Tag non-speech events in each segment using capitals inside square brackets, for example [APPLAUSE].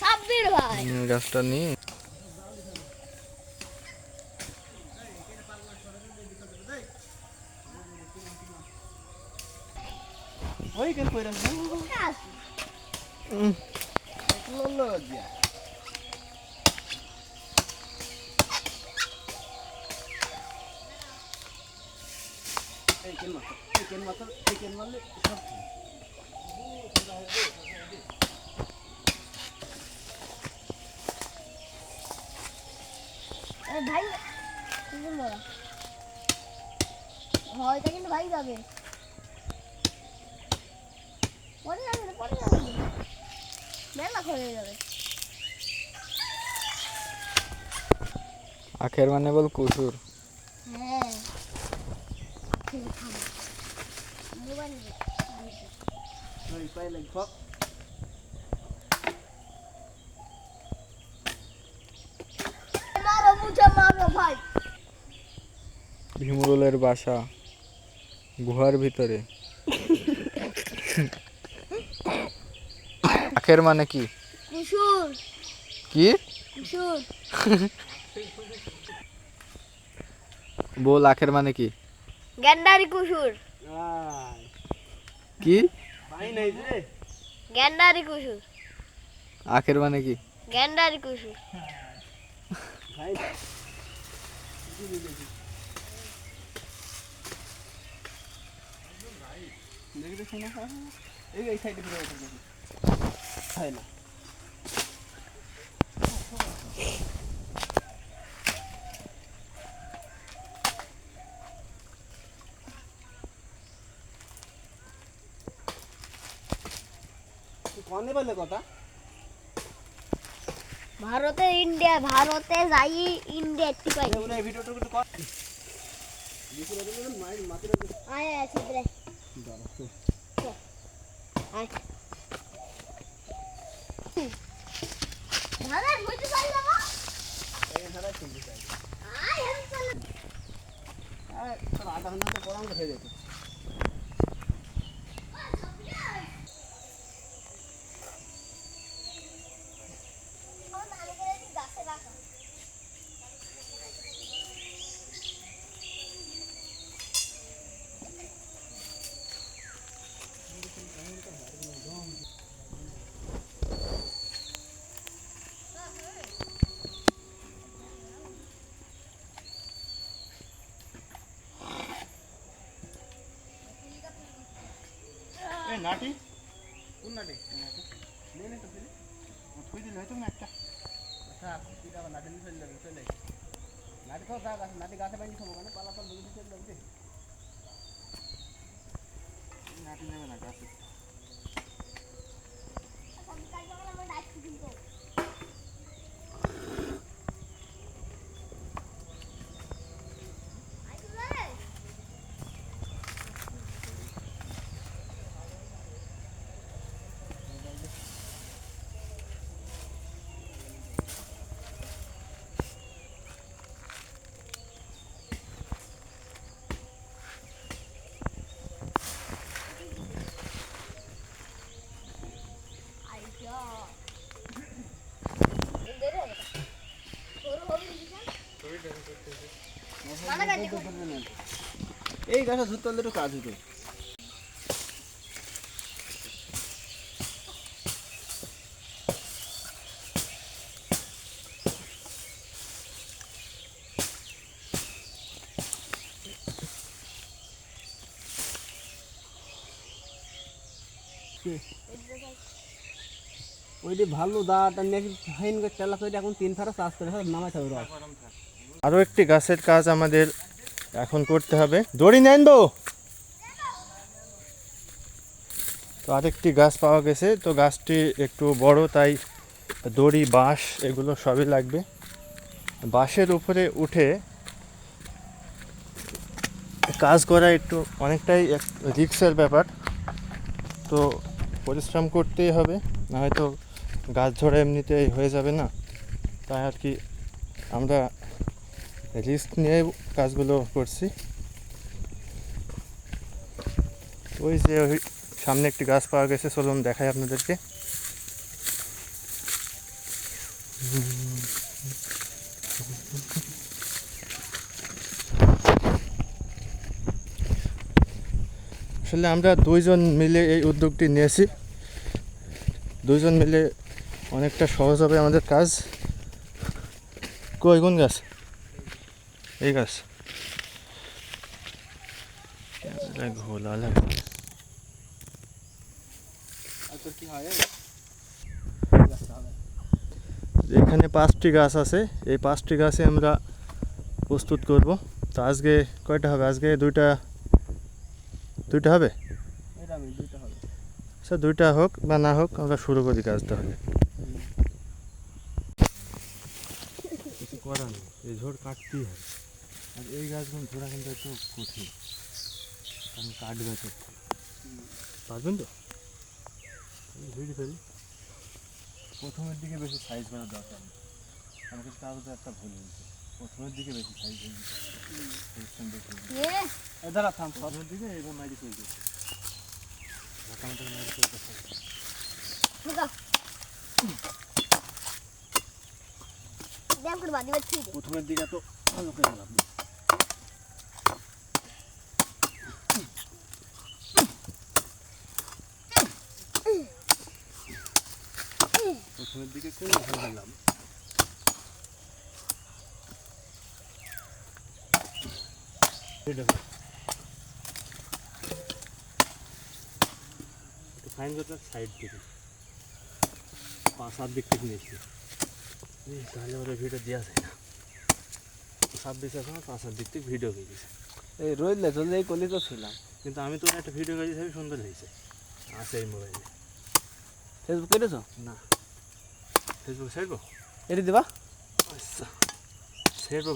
সাব্বির ভাই গাছটা নিয়ে কইরা কাজ ললো দিয়া এই কেন মাত্র এই কেন মাত্র এই কেন মারলে সব ঠিক। আরে ভাই কিন্তু মরা হয় এটা কিন্তু ভাই যাবে পরে যাবে না, পরে যাবে। মেলা হয়ে যাবে। আখের মানে বল কুসুর। হ্যাঁ। মোবাইল ভীমরুলের বাসা গুহার ভিতরে। [LAUGHS] আখের মানে কি? কি? বল আখের মানে কি? গ্যান্ডারি কুসুর। কি? পাই নাই রে গ্যান্ডারি কুসুর। আখের মানে কি? গ্যান্ডারি কুসুর। ভাই দেখি তো শোনা এই এই সাইডে দেখি হয় না। কনে বলে কথা? ভারতে ইন্ডিয়া ভারতে যাই ইন্ডিয়া একটু পাই। এবারে এই ভিডিওটা একটু কর। বেশি লাগে না মাই মাটির আয় আয় ছিদ্রে দাঁড়া আয় ভারত বুঝতে পারলাম না এই ধারা চিনতে চাই আয় আমি চলে আর তোর আধা ঘণ্টা তো পড়ানো হয়ে যেত নাটি? কোন নাটি নাটি নে তো ফেলে। থুই দিলে হয়তো না একটা আচ্ছা তুই আবার নাটি ফেলে চলে নাটি তো গাছ নাটি গাছে বাইনি খাব কেন পালা পাল দুটো ফেলে দেবে নাটি নেবে না গাছে সকাল সকাল আমার ডাকছি কিন্তু এই গাছে ধরতে হলে একটু কাজ হতো। ওইটি ভালো দাঁড়াটা নিয়ে ফাইন করে চালা করে এখন তিন ফারা চাষ করে নামাই থাকবে রস। আরও একটি গাছের কাজ আমাদের এখন করতে হবে। দড়ি নেন তো তো আরেকটি গাছ পাওয়া গেছে। তো গাছটি একটু বড়, তাই দড়ি, বাঁশ এগুলো সবই লাগবে। বাঁশের উপরে উঠে কাজ করা একটু অনেকটাই এক রিক্সের ব্যাপার। তো পরিশ্রম করতেই হবে, না হয়তো গাছ ঝরা এমনিতেই হয়ে যাবে না। তাই আর কি আমরা রিস্ক নিয়ে কাজগুলো করছি। ওই যে ওই সামনে একটি গাছ পাওয়া গেছে, চলুন দেখাই আপনাদেরকে। আসলে আমরা দুইজন মিলে এই উদ্যোগটি নিয়েছি। দুইজন মিলে অনেকটা সহজ হবে আমাদের কাজ। কই কোন গাছ? এই গাছ ঘোলা লাগে হয়? এখানে পাঁচটি গাছ আছে। এই পাঁচটি গাছে আমরা প্রস্তুত করব। তো আজকে কয়টা হবে? আজকে দুইটা দুইটা হবে? দুইটা আচ্ছা দুইটা হোক বা না হোক আমরা শুরু করি কাজটা হবে কিছু করার নেই। এই ঝোড় কাটতেই হবে। আর এই গাছগুলো ধরা কিন্তু একটু কঠিন। কারণ কাটবে তো পারবেন তো? ভিড়ি ফেলি। প্রথমের দিকে বেশি সাইজ করার দরকার নেই। আমার কাছে কাগজে একটা ভুল হয়েছে। প্রথমের দিকে বেশি সাইজ হয়ে গেছে। হয়ে গেছে। এই দাঁড়া থাম প্রথমের দিকে এবার মাইরি চলে গেছে। মোটামুটি মাইরি গেছে। প্রথমের দিকে তো ভালো করে প্রথমের দিকে কোন দিলাম। ফাইন করতে সাইড থেকে পাঁচ সাত দিক থেকে নিয়েছি। তাহলে ওরা ভিডিও দেওয়া যায় না। সাত দিক আছে না পাঁচ সাত দিক থেকে ভিডিও হয়ে গেছে। এই রইলে চলে এই কলি তো ছিলাম। কিন্তু আমি তো একটা ভিডিও করেছি সুন্দর হয়েছে। আছে এই মোবাইলে ফেসবুক করেছ? না। ফেসবুক ছাড়বো এটি দিবা? আচ্ছা।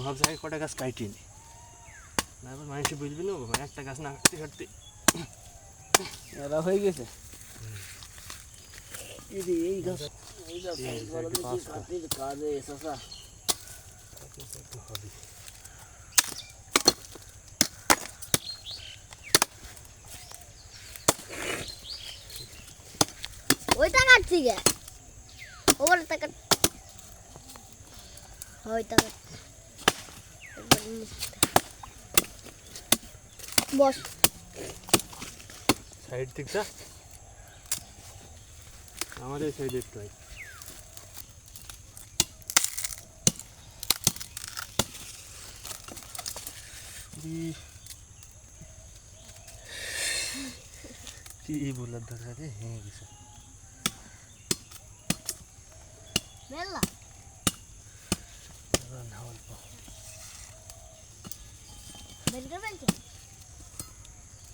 ভাবছে আগে কটা গাছ কাটি নি। না এবার মানুষে বুঝবি না একটা গাছ না কাটতে কাটতে। এরা হয়ে গেছে। এই। কাজে হবে ওইটা কাটছি গে। এবার মুছতে। বস। সাইড দিকটা এই সাইডে একটু হয় কি বলার দরকার হ্যাঁ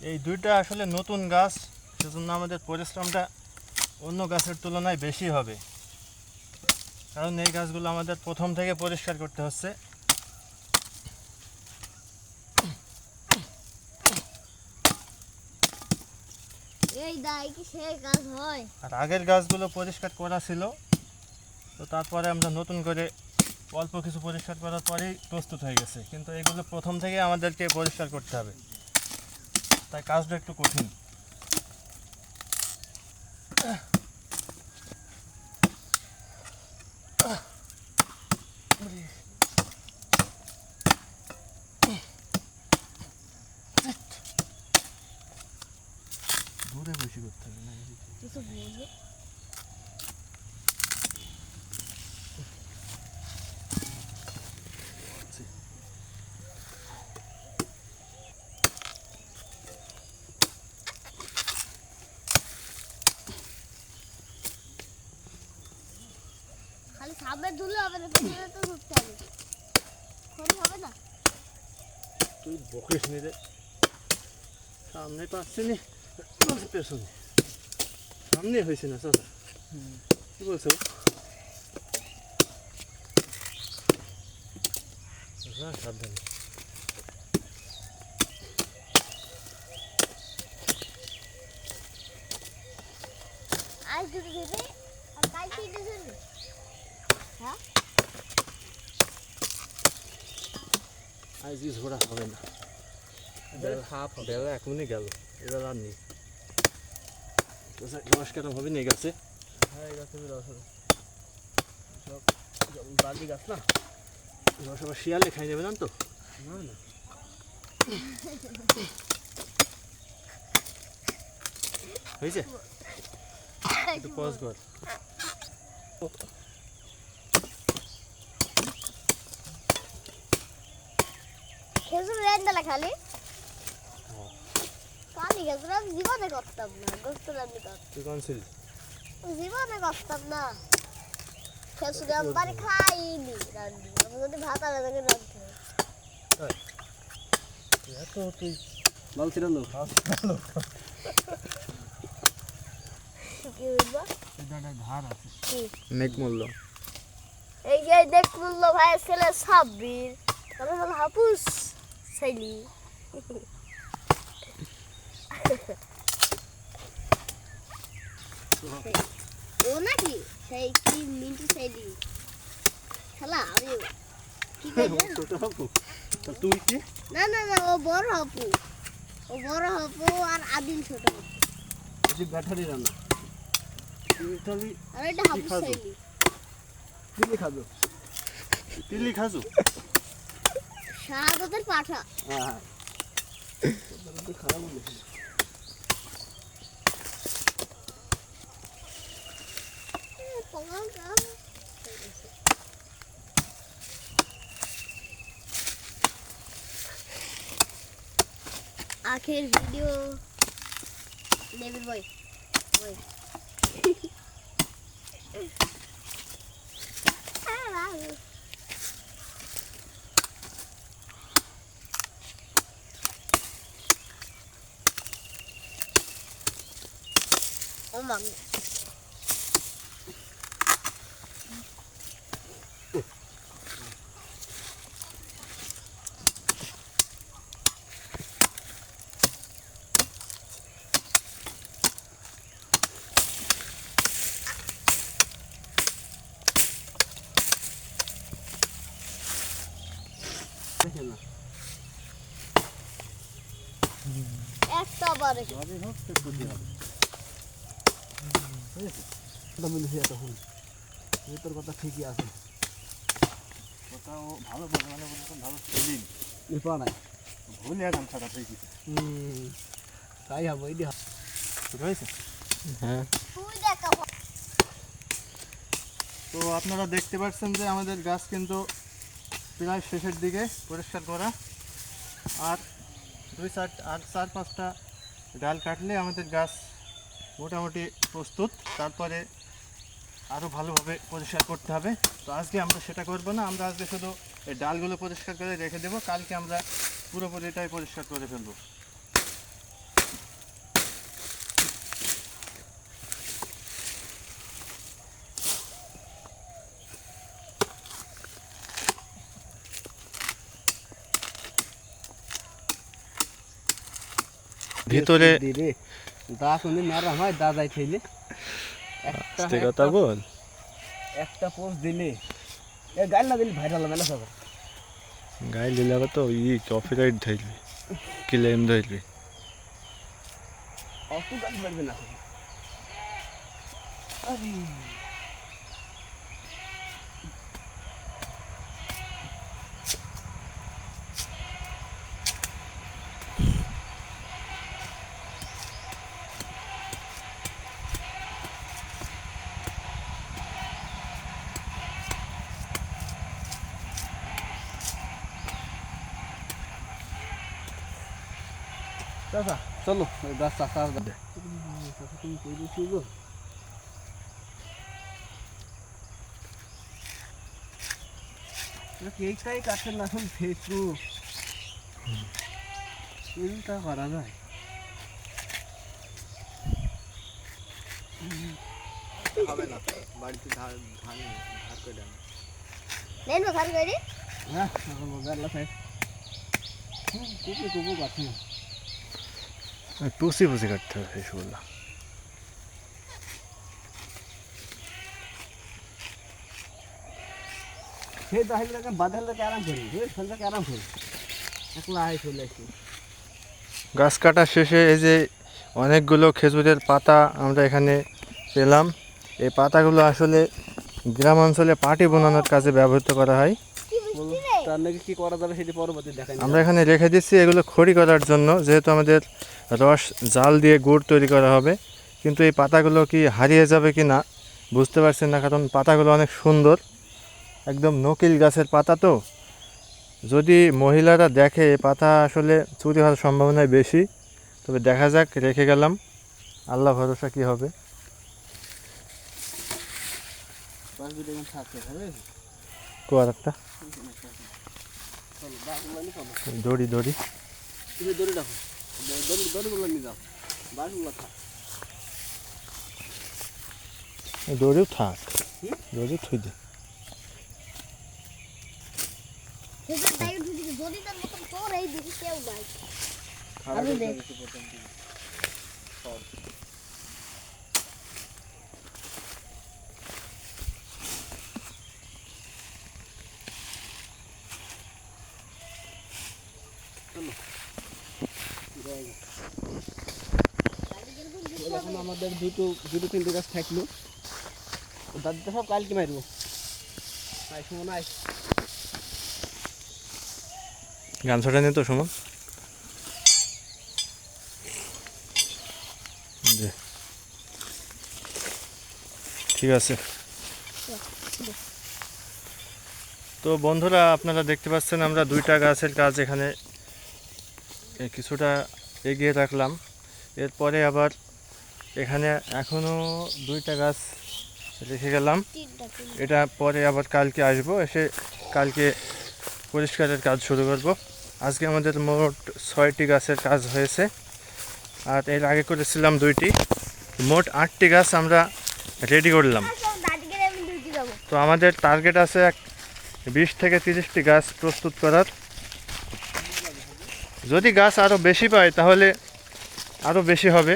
এই দুইটা আসলে নতুন গাছ সেজন্য আমাদের পরিশ্রমটা অন্য গাছের তুলনায় বেশি হবে। কারণ এই গাছগুলো আমাদের প্রথম থেকে পরিষ্কার করতে হচ্ছে। হয়? আর আগের গাছগুলো পরিষ্কার করা ছিল। তো তারপরে আমরা নতুন করে অল্প কিছু পরিষ্কার করার পরেই প্রস্তুত হয়ে গেছে। কিন্তু এগুলো প্রথম থেকে আমাদেরকে পরিষ্কার করতে হবে। তাই কাজটা একটু কঠিন দূরে বেশি করতে হবে না এদিকে। কিছু বুঝবে খালি সামনে ধুলে হবে না পেছনে তো ধুতে হবে। খড়ি হবে না? তুই বকিস নি রে সামনে পাচ্ছি নি পেছনে। সামনে হয়েছে না চাচা কি বলছো? সাবধানে। দুটো ধরবে আর কাল তিনটে ধরবে হ্যাঁ আজ কি ঝোড়া হবে না। হাফ বেলা এখনই গেল। এবার আর নেই। তো স্যার নমস্কার হবে নিয়ে গেছে? হ্যাঁ গাছে রস হবে। সব বালি গাছ না? শিয়ালে খাই নেবে না তো না না। হয়েছে? একটু পজ কর। খেজুর রেন্দালা খালি? কালি খেজুর আমি জীবনে করতাম না গোস্ত রান্নি তুই কোন ছিল? জীবনে করতাম না। খেজুর আমি বাড়ি খাইনি রান্নি। আমি যদি ভাত আলাদা করে। এত তুই লোক মূল্য। এই যে ভাই ছেলে সাব্বির। হাপুস ছেলি ও নাকি? সেই কি মিন্টু ছেলি খেলা আমি কি [LAUGHS] তুই কি? না না না ও বড় হাপু ও বড় হাপু আর আদিল ছোট হাপু ব্যাটারি রান্না। তুই আর এটা হাপু? ছেলি তুমি খাবে। তিল্লি খাজু শাহাদতের পাঠা। হ্যাঁ। হ্যাঁ তোদের তো খারাপ বলেছি আখের ভিডিও নেবেন বই বই ও মামি দেখে না একটা বারে যাবে হোক তো ক্ষতি হবে বুঝেছিস কথা তখন। এ তোর কথা ঠিকই আছে। কথা ও ভালো মানে ভালো নাই। ভুলে এখন তাই হবে ঠিক হয়েছে হ্যাঁ। তো আপনারা দেখতে পাচ্ছেন যে আমাদের গাছ কিন্তু প্রায় শেষের দিকে পরিষ্কার করা। আর দুই চার আর চার পাঁচটা ডাল কাটলে আমাদের গাছ মোটামুটি প্রস্তুত। তারপরে আরও ভালোভাবে পরিষ্কার করতে হবে। তো আজকে আমরা সেটা করব না আমরা আজকে শুধু এই ডালগুলো পরিষ্কার করে রেখে দেবো কালকে আমরা পুরোপুরি এটাই পরিষ্কার করে ফেলব। ভিতরে রে দা শুনি নারাম হয় দাদাই একটা আস্তে কথা বল। একটা পোস্ট দিলে। এ গাইল না দিলে ভাইরাল মেলা সব? গাই দিলে আবার তো ই কপিরাইট ধরবি ক্লেম ধরবি। অত গাইল পারবে না আরে। চাচা চলো গাছ চাষা চাষা তুমি কই দিছি গো কেকটাই কাছের না এখন ফেসবুক? চিন্তা করা যায়। হবে না বাড়িতে ধান ধান ধার করে নেন ঘর গড়ি হ্যাঁ গাড়লা সাইড কুপি কুপু গাছ না পুষে পুষে কাটতে হবে সেগুলো গাছ কাটার শেষে এই যে অনেকগুলো খেজুরের পাতা আমরা এখানে পেলাম। এই পাতাগুলো আসলে গ্রাম অঞ্চলে পাটি বোনানোর কাজে ব্যবহৃত করা হয়। তার নাকি কি করা যাবে সেটি পরবর্তী দেখাই আমরা এখানে রেখে দিচ্ছি এগুলো খড়ি করার জন্য যেহেতু আমাদের রস জাল দিয়ে গুড় তৈরি করা হবে। কিন্তু এই পাতাগুলো কি হারিয়ে যাবে কি না বুঝতে পারছেন না কারণ পাতাগুলো অনেক সুন্দর। একদম নকিল গাছের পাতা তো। যদি মহিলারা দেখে পাতা আসলে চুরি হওয়ার সম্ভাবনাই বেশি তবে দেখা যাক রেখে গেলাম। আল্লাহ ভরসা কি হবে। কোয়ার একটা চলো বাসগুলো নিয়ে চলো দড়ি দড়ি। তুমি দড়ি রাখো। দড়ি দড়িগুলো নিয়ে যাও। বাসগুলো থাক। এই দড়িও থাক। দড়ি থুই দে। আমি দেখ এখন আমাদের দুটো দুটো তিনটে গাছ থাকল। দাদিটা সব কালকে মারবো। আয় সুমন আয়। গান ছটা নিয়ে তো সুমন। ঠিক আছে। তো বন্ধুরা, আপনারা দেখতে পাচ্ছেন আমরা দুইটা গাছের কাজ এখানে কিছুটা এগিয়ে রাখলাম। এরপরে আবার এখানে এখনও দুইটা গাছ রেখে গেলাম। এটা পরে আবার কালকে আসব এসে কালকে পরিষ্কারের কাজ শুরু করব। আজকে আমাদের মোট ছয়টি গাছের কাজ হয়েছে আর এর আগে করেছিলাম দুইটি। মোট আটটি গাছ আমরা রেডি করলাম। যাব তো আমাদের টার্গেট আছে এক বিশ থেকে তিরিশটি গাছ প্রস্তুত করার। যদি গাছ আরও বেশি পাই তাহলে আরও বেশি হবে।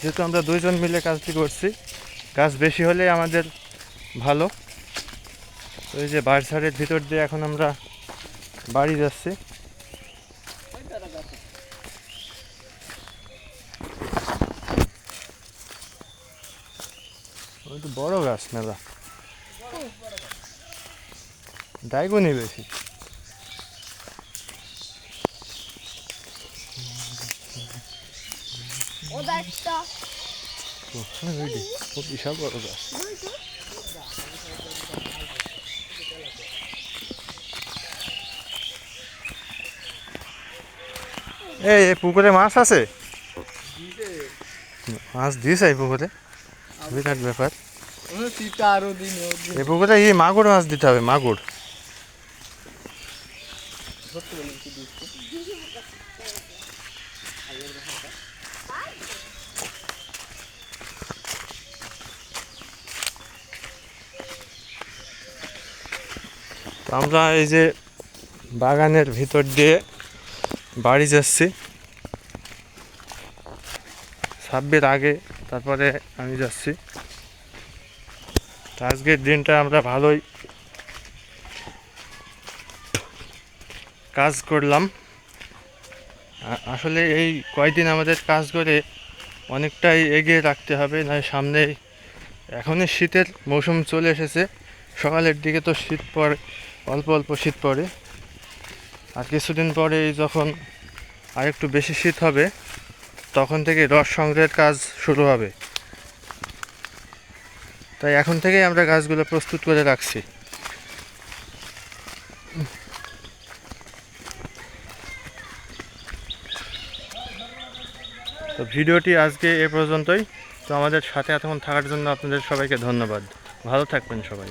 যেহেতু আমরা দুইজন মিলে কাজটি করছি গাছ বেশি হলে আমাদের ভালো। তো এই যে বাড়িঝাড়ের ভিতর দিয়ে এখন আমরা বাড়ি যাচ্ছি। ওই তো বড় গাছ মেলা। ডাইগুনি বেশি। এই পুকুরে মাছ আছে? মাছ দিয়েছে এই পুকুরে। বিরাট ব্যাপার। এই পুকুরে এই মাগুর মাছ দিতে হবে, মাগুর। তো আমরা এই যে বাগানের ভিতর দিয়ে বাড়ি যাচ্ছি। ছাব্বির আগে, তারপরে আমি যাচ্ছি। আজকের দিনটা আমরা ভালোই কাজ করলাম। আসলে এই কয়দিন আমাদের কাজ করে অনেকটাই এগিয়ে রাখতে হবে, নয় সামনে এখনই শীতের মৌসুম চলে এসেছে। সকালের দিকে তো শীত পড়ে অল্প অল্প শীত পড়ে। আর কিছুদিন পরে যখন আরেকটু বেশি শীত হবে, তখন থেকে রস সংগ্রহের কাজ শুরু হবে। তাই এখন থেকেই আমরা গাছগুলো প্রস্তুত করে রাখছি। তো ভিডিওটি আজকে এ পর্যন্তই। তো আমাদের সাথে এতক্ষণ থাকার জন্য আপনাদের সবাইকে ধন্যবাদ। ভালো থাকবেন সবাই।